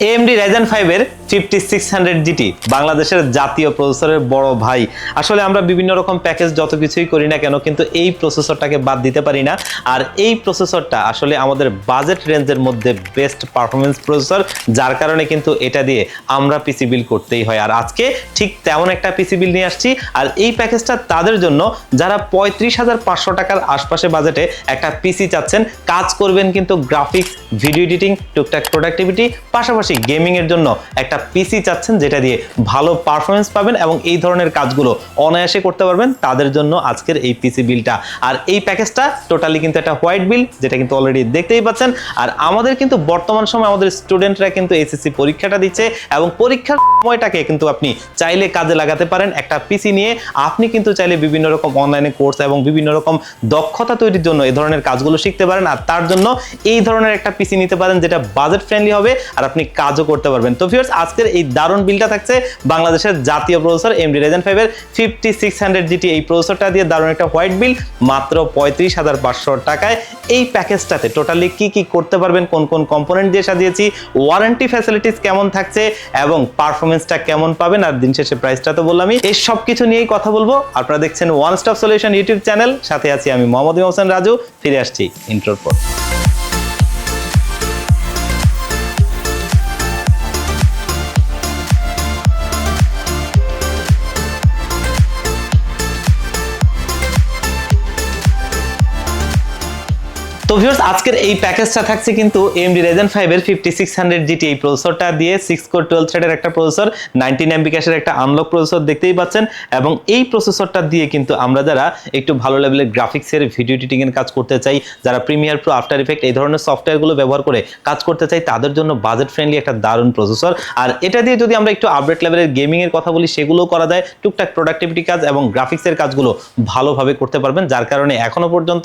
AMD Ryzen ফাইভের fifty six hundred GT বাংলাদেশের জাতীয় প্রসেসরের বড় ভাই। আসলে আমরা বিভিন্ন রকম প্যাকেজ যত কিছুই করি না কেন, কিন্তু এই প্রসেসরটাকে বাদ দিতে পারি না। আর এই প্রসেসরটা আসলে আমাদের বাজেট রেঞ্জের মধ্যে বেস্ট পারফরমেন্স প্রসেসর যার কারণে কিন্তু এটা দিয়ে আমরা পিসি বিল করতেই হয়। আর আজকে ঠিক তেমন একটা পিসি বিল নিয়ে আসছি। আর এই প্যাকেজটা তাদের জন্য যারা পঁয়ত্রিশ হাজার পাঁচশো টাকার আশপাশে বাজেটে একটা পিসি চাচ্ছেন, কাজ করবেন কিন্তু গ্রাফিক্স ভিডিও এডিটিং টুকটাক প্রোডাক্টিভিটি পাশাপাশি গেমিং এর জন্য একটা পিসি চাচ্ছেন যেটা দিয়ে ভালো পারফরমেন্স পাবেন এবং এই ধরনের কাজগুলো অনায়াসে করতে পারবেন তাদের জন্য আজকের এই পিসি বিলটা আর এই প্যাকেজটা টোটালি কিন্তু একটা হোয়াইট বিল যেটা কিন্তু অলরেডি দেখতেই পাচ্ছেন। আর আমাদের কিন্তু বর্তমান সময় আমাদের স্টুডেন্টরা কিন্তু এসএসসি পরীক্ষাটা দিচ্ছে এবং পরীক্ষার সময়টাকে কিন্তু আপনি চাইলে কাজে লাগাতে পারেন একটা পিসি নিয়ে। আপনি কিন্তু চাইলে বিভিন্ন রকম অনলাইনে কোর্স এবং বিভিন্ন রকম দক্ষতা তৈরির জন্য এই ধরনের কাজগুলো শিখতে পারেন। আর তার জন্য এই ধরনের একটা পিসি নিতে পারেন যেটা বাজেট ফ্রেন্ডলি হবে আর আপনি কাজও করতে পারবেন। তো ভিউয়ার্স আজকের এই দারুণ বিলটা থাকছে বাংলাদেশের জাতীয় প্রসেসর এমডি রেজেন ফাইভের ফিফটি সিক্স হান্ড্রেড জিটি এই প্রসেসরটা দিয়ে দারুণ একটা হোয়াইট বিল মাত্র পঁয়ত্রিশ হাজার পাঁচশো টাকায়। এই প্যাকেজটাতে টোটালি কি কি করতে পারবেন, কোন কোন কম্পোনেন্ট দিয়ে সাজিয়েছি ওয়ারেন্টি ফ্যাসিলিটিস কেমন থাকছে এবং পারফরমেন্সটা কেমন পাবেন, আর দিন শেষে প্রাইসটা তো বললামই। এই সব কিছু নিয়েই কথা বলব। আপনারা দেখছেন one stop solution YouTube channel, সাথে আছি আমি মোহাম্মদ হোসেন রাজু, ফিরে আসছি ইন্ট্রোর পর। তো ভিউয়ার্স আজকের এই প্যাকেজটা থাকছে কিন্তু AMD Ryzen 5 এর 5600 GT এই প্রসেসরটা দিয়ে 6 কোর 12 থ্রেডের একটা প্রসেসর 19 MB ক্যাশের একটা আনলক প্রসেসর দেখতেই পাচ্ছেন। এবং এই প্রসেসরটা দিয়ে কিন্তু আমরা যারা একটু ভালো লেভেলের গ্রাফিক্সের ভিডিও এডিটিং এর কাজ করতে চাই, যারা প্রিমিয়ার প্রো আফটার ইফেক্ট এই ধরনের সফটওয়্যারগুলো ব্যবহার করে কাজ করতে চাই, তাদের জন্য বাজেট ফ্রেন্ডলি একটা দারুণ প্রসেসর আর এটা দিয়ে যদি আমরা একটু আপডেট লেভেলের গেমিং এর কথা বলি, সেগুলোও করা যায়। টুকটাক প্রোডাক্টিভিটি কাজ এবং গ্রাফিক্সের কাজগুলো ভালোভাবে করতে পারবেন, যার কারণে এখনও পর্যন্ত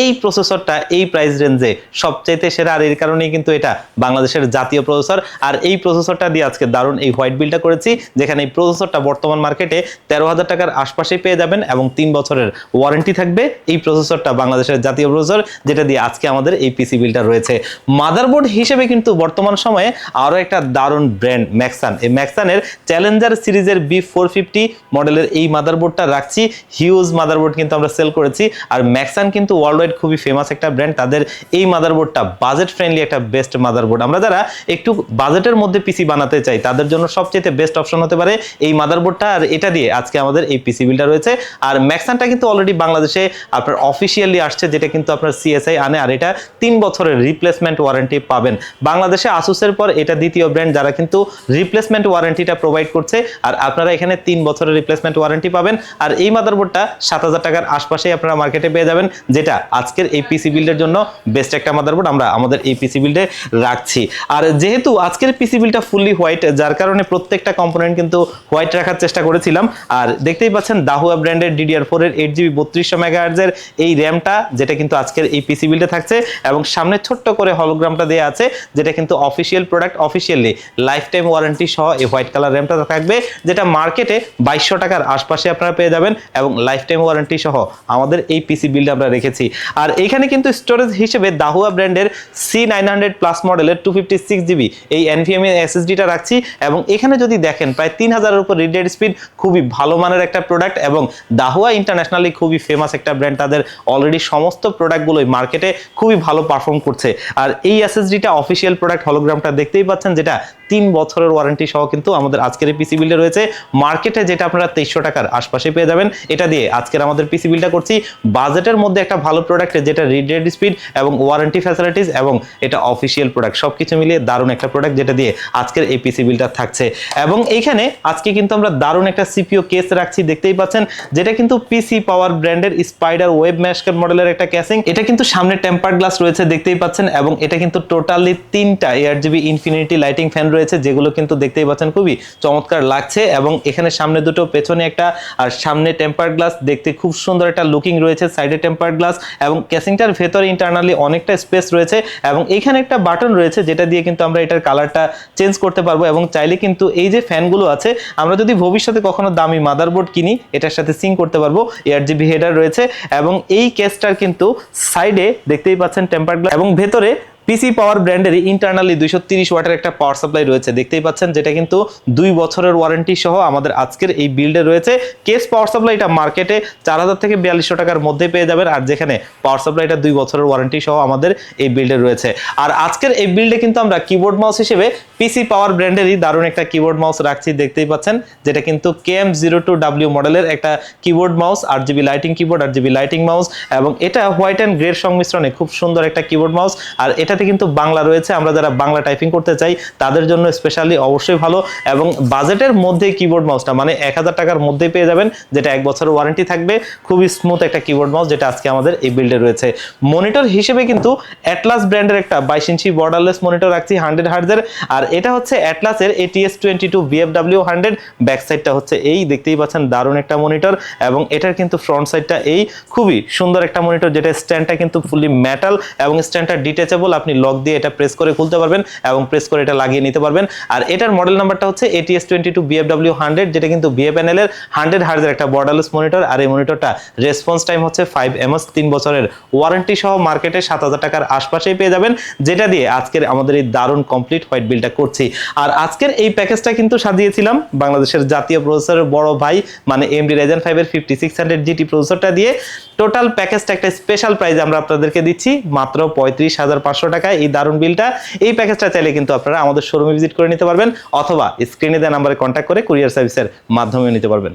এই প্রসেসরটা এই প্রাইস রেঞ্জে সবচাইতে সেরা আর এর কারণেই কিন্তু এটা বাংলাদেশের জাতীয় প্রসেসর আর এই প্রসেসরটা দিয়ে আজকে দারুণ এই হোয়াইট বিলটা করেছি, যেখানে এই প্রসেসরটা বর্তমান মার্কেটে তেরো হাজার টাকার আশপাশে পেয়ে যাবেন এবং তিন বছরের ওয়ারেন্টি থাকবে এই প্রসেসরটা বাংলাদেশের জাতীয় প্রসেসর যেটা দিয়ে আজকে আমাদের এই পিসি বিলটা রয়েছে। মাদারবোর্ড হিসেবে কিন্তু বর্তমান সময়ে আরও একটা দারুণ ব্র্যান্ড ম্যাক্সান এই ম্যাক্সানের চ্যালেঞ্জার সিরিজের বি ফোর ফিফটি মডেলের এই মাদারবোর্ডটা রাখছি। হিউজ মাদারবোর্ড কিন্তু আমরা সেল করেছি। আর ম্যাক্সান কিন্তু ওয়ার্ল্ড ওয়াইড খুবই ফেমাস একটা ব্র্যান্ড তাদের এই মাদারবোর্ডটা বাজেট ফ্রেন্ডলি একটা বেস্ট মাদারবোর্ড আমরা যারা একটু বাজেটের মধ্যে পিসি বানাতে চাই, তাদের জন্য সবচেয়ে বেস্ট অপশন হতে পারে এই মাদারবোর্ডটা আর এটা দিয়ে আজকে আমাদের এই পিসি বিলটা রয়েছে। আর ম্যাক্সানটা কিন্তু অলরেডি বাংলাদেশে আপনার অফিসিয়ালি আসছে, যেটা কিন্তু আপনার সিএসআই আনে, আর এটা তিন বছরের রিপ্লেসমেন্ট ওয়ারেন্টি পাবেন। বাংলাদেশে আসুসের পর এটা দ্বিতীয় ব্র্যান্ড যারা কিন্তু রিপ্লেসমেন্ট ওয়ারেন্টিটা প্রোভাইড করছে, আর আপনারা এখানে তিন বছরের রিপ্লেসমেন্ট ওয়ারেন্টি পাবেন। আর এই মাদারবোর্ডটা সাত হাজার টাকার আশপাশেই আপনারা মার্কেটে পেয়ে যাবেন, যেটা আজকের এই পিসি জন্য বেস্ট একটা মাদারবোর্ড আমরা আমাদের এই পিসি বিল্ডে রাখছি। আর যেহেতু আজকের পিসি বিলটা ফুললি হোয়াইট যার কারণে প্রত্যেকটা কম্পোনেন্ট কিন্তু হোয়াইট রাখার চেষ্টা করেছিলাম। আর দেখতেই পাচ্ছেন দাহুয়া ব্র্যান্ডের ডিডিআর ফোর এর এইট জিবি বত্রিশশো মেগাহার্জের এই র্যামটা যেটা কিন্তু আজকের এই পিসি বিল্ডে থাকছে। এবং সামনে ছোট্ট করে হলোগ্রামটা দেওয়া আছে, যেটা কিন্তু official product officially lifetime warranty সহ এই হোয়াইট কালার র্যামটা থাকবে, যেটা মার্কেটে বাইশশো টাকার আশপাশে আপনারা পেয়ে যাবেন। এবং লাইফ টাইম ওয়ারেন্টি সহ আমাদের এই পিসি বিলটা আমরা রেখেছি। আর এখানে কিন্তু স্টোরেজ হিসেবে দাহুয়া ব্র্যান্ডের সি নাইন হান্ড্রেড প্লাস মডেলের টু ফিফটি সিক্স জিবি এই এনভিএম এসএসডিটা রাখছি এবং এখানে যদি দেখেন প্রায় তিন হাজারের উপর রিড স্পিড খুবই ভালো মানের একটা প্রোডাক্ট এবং দাহুয়া ইন্টারন্যাশনালি খুবই ফেমাস একটা ব্র্যান্ড তাদের অলরেডি সমস্ত প্রোডাক্টগুলোই মার্কেটে খুবই ভালো পারফর্ম করছে। আর এই এসএসডিটা অফিসিয়াল প্রোডাক্ট হলোগ্রামটা দেখতেই পাচ্ছেন, যেটা তিন বছরের ওয়ারেন্টি সহ কিন্তু আমাদের আজকের এই পিসি বিলটা রয়েছে। মার্কেটে যেটা আপনারা তেইশশো টাকার আশপাশে পেয়ে যাবেন, এটা দিয়ে আজকের আমাদের পিসি বিলটা করছি। বাজেটের মধ্যে একটা ভালো প্রোডাক্ট যেটা রিডেড স্পিড এবং ওয়ারেন্টি ফ্যাসিলিটিস এবং এটা অফিসিয়াল প্রোডাক্ট সব কিছু মিলিয়ে দারুণ একটা প্রোডাক্ট যেটা দিয়ে আজকের এই পিসি বিলটা থাকছে। এবং এইখানে আজকে কিন্তু আমরা দারুণ একটা সিপিও কেস রাখছি, দেখতেই পাচ্ছেন। যেটা কিন্তু পিসি পাওয়ার ব্র্যান্ডের স্পাইডার ওয়েব ম্যাশকার মডেলের একটা ক্যাসিং এটা কিন্তু সামনে টেম্পার গ্লাস রয়েছে, দেখতেই পাচ্ছেন। এবং এটা কিন্তু টোটালি তিনটা A R GB infinity lighting fan রয়েছে, যেগুলো কিন্তু দেখতেই পাচ্ছেন খুবই চমৎকার লাগছে এবং এখানে সামনে দুটো, পেছনে একটা আর সামনে টেম্পার গ্লাস দেখতে খুব সুন্দর একটা লুকিং রয়েছে সাইডে টেম্পার গ্লাস এবং ক্যাসিংটার ভেতরে ইন্টারনালি অনেকটা স্পেস রয়েছে এবং এইখানে একটা বাটন রয়েছে যেটা দিয়ে কিন্তু আমরা এটার কালারটা চেঞ্জ করতে পারব এবং চাইলে কিন্তু এই যে ফ্যানগুলো আছে, আমরা যদি ভবিষ্যতে কখনো দামি মাদারবোর্ড কিনি, এটার সাথে সিং করতে পারব এয়ার জিবি হেডার রয়েছে এবং এই কেসটার কিন্তু সাইডে দেখতেই পাচ্ছেন টেম্পার গ্লাস এবং ভেতরে পিসি পাওয়ার ব্র্যান্ডেরই ইন্টারনালি দুইশো তিরিশ ওয়াটের একটা পাওয়ার সাপ্লাই রয়েছে। দেখতেই পাচ্ছেন, যেটা কিন্তু দুই বছরের ওয়ারেন্টি সহ আমাদের আজকের এই বিল্ডে রয়েছে। কেস পাওয়ার সাপ্লাইটা মার্কেটে চার হাজার থেকে বিয়াল্লিশশো টাকার মধ্যে পেয়ে যাবেন, আর যেখানে পাওয়ার সাপ্লাইটা দুই বছরের ওয়ারেন্টি সহ আমাদের এই বিল্ডে রয়েছে। আর আজকের এই বিল্ডে কিন্তু আমরা কিবোর্ড মাউস হিসেবে পিসি পাওয়ার ব্র্যান্ডেরই দারুণ একটা কিবোর্ড মাউস রাখছি, দেখতেই পাচ্ছেন, যেটা কিন্তু K M zero two W model একটা কিবোর্ড মাউস আর জিবি লাইটিং কিবোর্ড আর জিবি লাইটিং মাউস এবং এটা হোয়াইট অ্যান্ড গ্রের সংমিশ্রণে খুব সুন্দর একটা কিবোর্ড মাউস আর এটাতে কিন্তু বাংলা রয়েছে। আমরা যারা বাংলা টাইপিং করতে চাই, তাদের জন্য স্পেশালি অবশ্যই ভালো এবং বাজেটের মধ্যে কিবোর্ড মাউসটা মানে এক হাজার টাকার মধ্যেই পেয়ে যাবেন, যেটা এক বছরের ওয়ারেন্টি থাকবে। খুবই স্মুথ একটা কিবোর্ড মাউস যেটা আজকে আমাদের এই বিল্ডে রয়েছে। মনিটর হিসেবে কিন্তু অ্যাটলাস ব্র্যান্ডের একটা বাইশ ইঞ্চি বর্ডারলেস মনিটর রাখছি হান্ড্রেড হার্ডের আর এটা হচ্ছে অ্যাটলাসের ATS twenty two BFW hundred back সাইডটা হচ্ছে এই, দেখতেই পাচ্ছেন দারুণ একটা মনিটর এবং এটার কিন্তু ফ্রন্ট সাইডটা এই, খুবই সুন্দর একটা মনিটর যেটা স্ট্যান্ডটা কিন্তু ফুলি মেটাল এবং স্ট্যান্ডটা ডিটেচেবল আপনি লক দিয়ে এটা প্রেস করে খুলতে পারবেন এবং প্রেস করে এটা লাগিয়ে নিতে পারবেন। আর এটার মডেল নাম্বারটা হচ্ছে ATS twenty two BFW hundred যেটা কিন্তু বিএফএনএল এর হান্ড্রেড হার্জের একটা বর্ডারলেস মনিটর আর এই মনিটরটা রেসপন্স টাইম হচ্ছে ফাইভ এমএস তিন বছরের ওয়ারেন্টি সহ মার্কেটে সাত হাজার টাকার আশপাশেই পেয়ে যাবেন, যেটা দিয়ে আজকের আমাদের এই দারুণ কমপ্লিট হোয়াইট বিলটা করছি। আর আজকের এই প্যাকেজটা কিন্তু সাজিয়েছিলাম বাংলাদেশের জাতীয় প্রসেসরের বড় ভাই মানে এমডি রাইজেন ফাইভের ফিফটি সিক্স হান্ড্রেড জিটি প্রসেসরটা দিয়ে। টোটাল প্যাকেজটা একটা স্পেশাল প্রাইজ আমরা আপনাদেরকে দিচ্ছি, মাত্র পঁয়ত্রিশ হাজার পাঁচশো টাকা। এই দারুণ বিলটা, এই প্যাকেজটা চাইলে কিন্তু আপনারা আমাদের শোরুমে ভিজিট করে নিতে পারবেন, অথবা স্ক্রিনে দেওয়া নাম্বারে কন্ট্যাক্ট করে কুরিয়ার সার্ভিসের মাধ্যমে নিতে পারবেন।